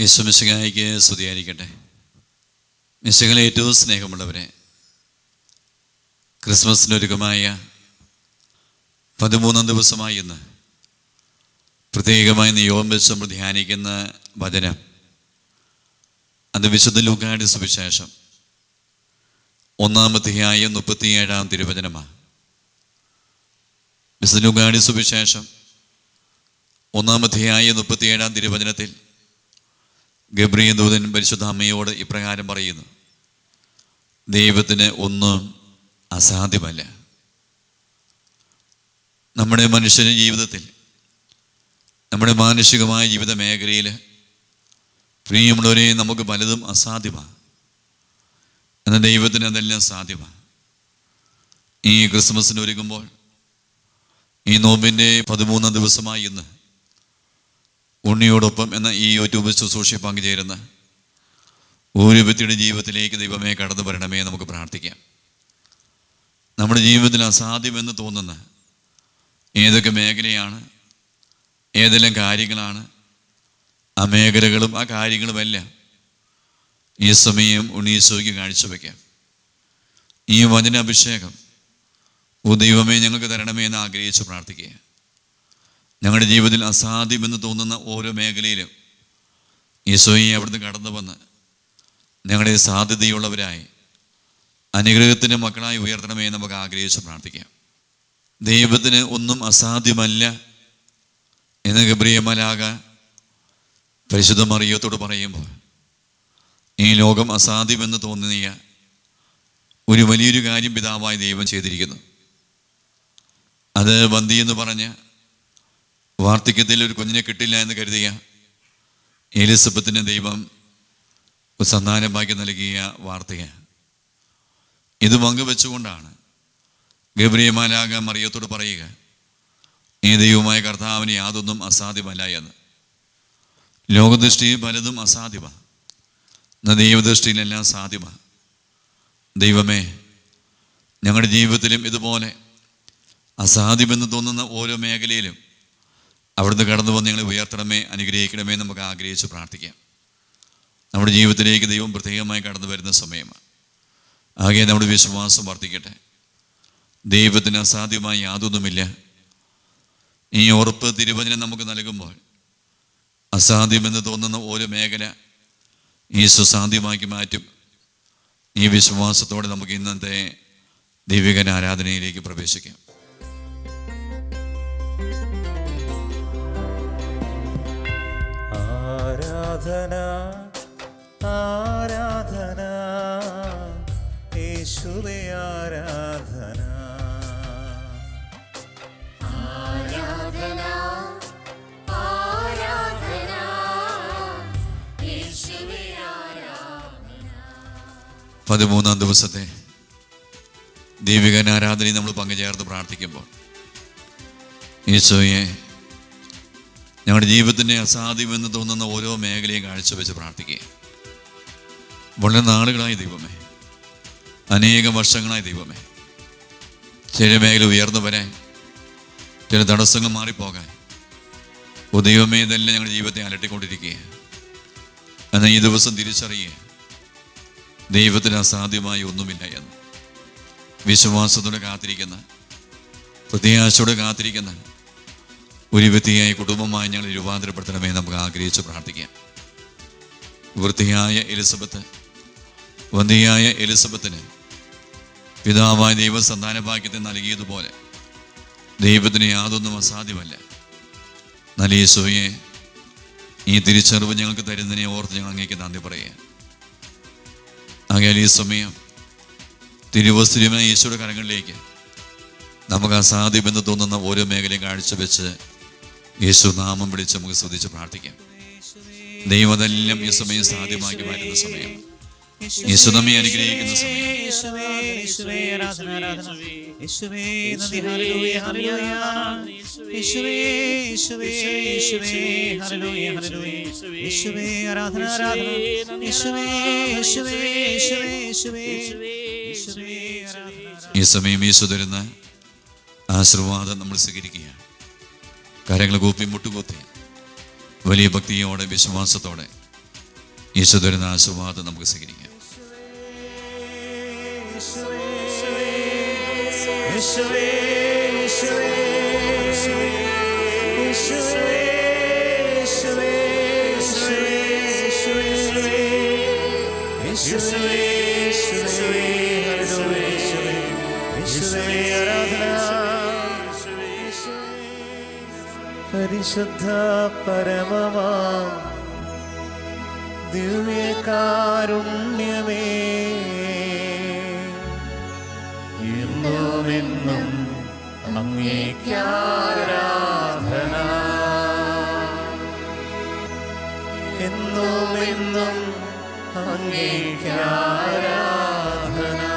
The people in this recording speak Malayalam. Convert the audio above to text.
യേശുമിശിഹായിക്ക് സ്തുതിയായിരിക്കട്ടെ. മിശകളെ ഏറ്റവും സ്നേഹമുള്ളവരെ ക്രിസ്മസിനൊരുക്കമായ പതിമൂന്നാം ദിവസമായി ഇന്ന് പ്രത്യേകമായി നിയോഗം വെച്ച് നമ്മൾ ധ്യാനിക്കുന്ന വചനം. അത് വിശുദ്ധ ലൂക്കാട് സുവിശേഷം. ഒന്നാമധ്യായ മുപ്പത്തിയേഴാം തിരുവചനമാണ്. വിശുദ്ധ ലൂക്കാട് സുവിശേഷം ഒന്നാമധ്യായ മുപ്പത്തിയേഴാം തിരുവചനത്തിൽ ഗബ്രിയ ദൂതൻ പരിശുദ്ധ അമ്മയോട് ഇപ്രകാരം പറയുന്നു ദൈവത്തിന് ഒന്നും അസാധ്യമല്ല. നമ്മുടെ മനുഷ്യ ജീവിതത്തിൽ നമ്മുടെ മാനുഷികമായ ജീവിത മേഖലയിൽ പ്രിയമുള്ളവരെ നമുക്ക് പലതും അസാധ്യമാണ് എന്നാൽ ദൈവത്തിന് അതെല്ലാം സാധ്യമാണ് ഈ ക്രിസ്മസിന് ഒരുങ്ങുമ്പോൾ ഈ നോമ്പിന്റെ പതിമൂന്നാം ദിവസമായി ഇന്ന് ഉണ്ണിയോടൊപ്പം എന്ന ഈ യൂട്യൂബ് ശുശ്രൂഷ പങ്കുചേരുന്ന ഒരു വ്യക്തിയുടെ ജീവിതത്തിലേക്ക് ദൈവമേ കടന്നു വരണമേ നമുക്ക് പ്രാർത്ഥിക്കാം. നമ്മുടെ ജീവിതത്തിൽ അസാധ്യമെന്ന് തോന്നുന്ന ഏതൊക്കെ മേഖലയാണ് ഏതെല്ലാം കാര്യങ്ങളാണ് ആ മേഖലകളും ആ കാര്യങ്ങളുമെല്ലാം ഈ സമയം ഉണ്ണീശോയ്ക്ക് കാഴ്ചവെക്കാം. ഈ വചനാഭിഷേകം ഓ ദൈവമേ ഞങ്ങൾക്ക് തരണമേ എന്ന് ആഗ്രഹിച്ച് പ്രാർത്ഥിക്കുക. ഞങ്ങളുടെ ജീവിതത്തിൽ അസാധ്യമെന്ന് തോന്നുന്ന ഓരോ മേഖലയിലും ഈശോയെ അവിടുന്ന് കടന്നു വന്ന് ഞങ്ങളുടെ സാധ്യതയുള്ളവരായി അനുഗ്രഹത്തിന്റെ മക്കളായി ഉയർത്തണമേ നമുക്ക് ആഗ്രഹിച്ച് പ്രാർത്ഥിക്കാം. ദൈവത്തിന് ഒന്നും അസാധ്യമല്ല എന്ന് ഗബ്രിയമലാക പരിശുദ്ധ മറിയത്തോട് പറയുമ്പോൾ ഈ ലോകം അസാധ്യമെന്ന് തോന്നിയ ഒരു വലിയൊരു കാര്യം പിതാവായി ദൈവം ചെയ്തിരിക്കുന്നു. അത് ബന്ദി എന്ന് പറഞ്ഞ് വാർദ്ധക്യത്തിൽ ഒരു കുഞ്ഞിനെ കിട്ടില്ല എന്ന് കരുതിയ എലിസബത്തിന് ദൈവം ഒരു സന്താനമാക്കി നൽകിയ വാർത്തയാണ് ഇത് പങ്കുവെച്ചുകൊണ്ടാണ് ഗബ്രിയമാലാക മറിയത്തോട് പറയുക ഈ ദൈവമായ കർത്താവിന് യാതൊന്നും അസാധ്യമല്ല എന്ന്. ലോകദൃഷ്ടിയിൽ പലതും അസാധ്യമാണ് എന്നാൽ ദൈവദൃഷ്ടിയിലെല്ലാം സാധ്യമാണ് ദൈവമേ ഞങ്ങളുടെ ജീവിതത്തിലും ഇതുപോലെ അസാധ്യമെന്ന് തോന്നുന്ന ഓരോ മേഖലയിലും അവിടുന്ന് കടന്നു വന്ന് ഞങ്ങളെ ഉയർത്തണമേ അനുഗ്രഹിക്കണമേ നമുക്ക് ആഗ്രഹിച്ച് പ്രാർത്ഥിക്കാം. നമ്മുടെ ജീവിതത്തിലേക്ക് ദൈവം പ്രത്യേകമായി കടന്നു വരുന്ന സമയമാണ്. ആകെ നമ്മുടെ വിശ്വാസം വർദ്ധിക്കട്ടെ. ദൈവത്തിന് അസാധ്യമായി യാതൊന്നുമില്ല. ഈ ഉറപ്പ് തിരുവചനം നമുക്ക് നൽകുമ്പോൾ അസാധ്യമെന്ന് തോന്നുന്ന ഓരോ മേഖല ഈ സുസാധ്യമാക്കി മാറ്റും. ഈ വിശ്വാസത്തോടെ നമുക്ക് ഇന്നത്തെ ദൈവികൻ ആരാധനയിലേക്ക് പ്രവേശിക്കാം. ആരാധന ആരാധന യേശുവേ ആരാധന. ആരാധന ആരാധന യേശുവേ ആരാധന. പതിമൂന്നാം ദിവസത്തെ ദൈവികൻ ആരാധനയിൽ നമ്മൾ പങ്കുചേർന്ന് പ്രാർത്ഥിക്കുമ്പോൾ ഈശോയെ ഞങ്ങളുടെ ജീവിതത്തിന്റെ അസാധ്യമെന്ന് തോന്നുന്ന ഓരോ മേഖലയും കാഴ്ചവെച്ച് പ്രാർത്ഥിക്കുക. വളരെ നാളുകളായി ദൈവമേ. അനേകം വർഷങ്ങളായി ദൈവമേ. ചില മേഖല ഉയർന്നു വരാൻ ചില തടസ്സങ്ങൾ മാറിപ്പോകാൻ. ഓ ദൈവമേ ഇതെല്ലാം ഞങ്ങളുടെ ജീവിതത്തെ അലട്ടിക്കൊണ്ടിരിക്കുക. എന്നാൽ ഈ ദിവസം തിരിച്ചറിയുക ദൈവത്തിന് അസാധ്യമായി ഒന്നുമില്ല എന്ന്. വിശ്വാസത്തോടെ കാത്തിരിക്കുന്ന പ്രത്യാശയോടെ കാത്തിരിക്കുന്ന ഒരു വൃത്തിയായ കുടുംബമായി ഞങ്ങൾ രൂപാന്തരപ്പെടുത്തണമേ നമുക്ക് ആഗ്രഹിച്ച് പ്രാർത്ഥിക്കാം. വൃത്തിയായ എലിസബത്ത് വന്ധിയായ എലിസബത്തിന് പിതാവായ ദൈവ സന്താനഭാഗ്യത്തെ നൽകിയതുപോലെ ദൈവത്തിന് യാതൊന്നും അസാധ്യമല്ല. നല്ല യേശോയെ ഈ തിരിച്ചറിവ് ഞങ്ങൾക്ക് തരുന്നതിനെ ഓർത്ത് ഞങ്ങൾ അങ്ങേക്ക് നന്ദി പറയുക. ആകയാൽ ഈ സമയം തിരുവസ്തുര്യമായ ഈശോയുടെ കരങ്ങളിലേക്ക് നമുക്ക് അസാധ്യമെന്ന് തോന്നുന്ന ഓരോ മേഖലയും കാഴ്ചവെച്ച് യേശു നാമം വിളിച്ച് നമുക്ക് ശ്രദ്ധിച്ച് പ്രാർത്ഥിക്കാം. ദൈവതെല്ലാം ഈ സമയം സാധ്യമാക്കി മാറ്റുന്ന സമയം. യേശുദമ്മയെ അനുഗ്രഹിക്കുന്ന സമയം. ഈ സമയം യേശു തരുന്ന ആശീർവാദം നമ്മൾ സ്വീകരിക്കുകയാണ്. കാര്യങ്ങൾ കൂപ്പി മുട്ടുകൂത്തി വലിയ ഭക്തിയോടെ വിശ്വാസത്തോടെ യേശു തരുന്ന ആശീർവാദം നമുക്ക് സ്വീകരിക്കാം Yes, പരിശുദ്ധ പരമമാ. ദിവ്യകാരുണ്യമേ. എന്നുമെന്നും അങ്ങേക്കാരാധന. എന്നുമെന്നും അങ്ങേക്കാരാധന.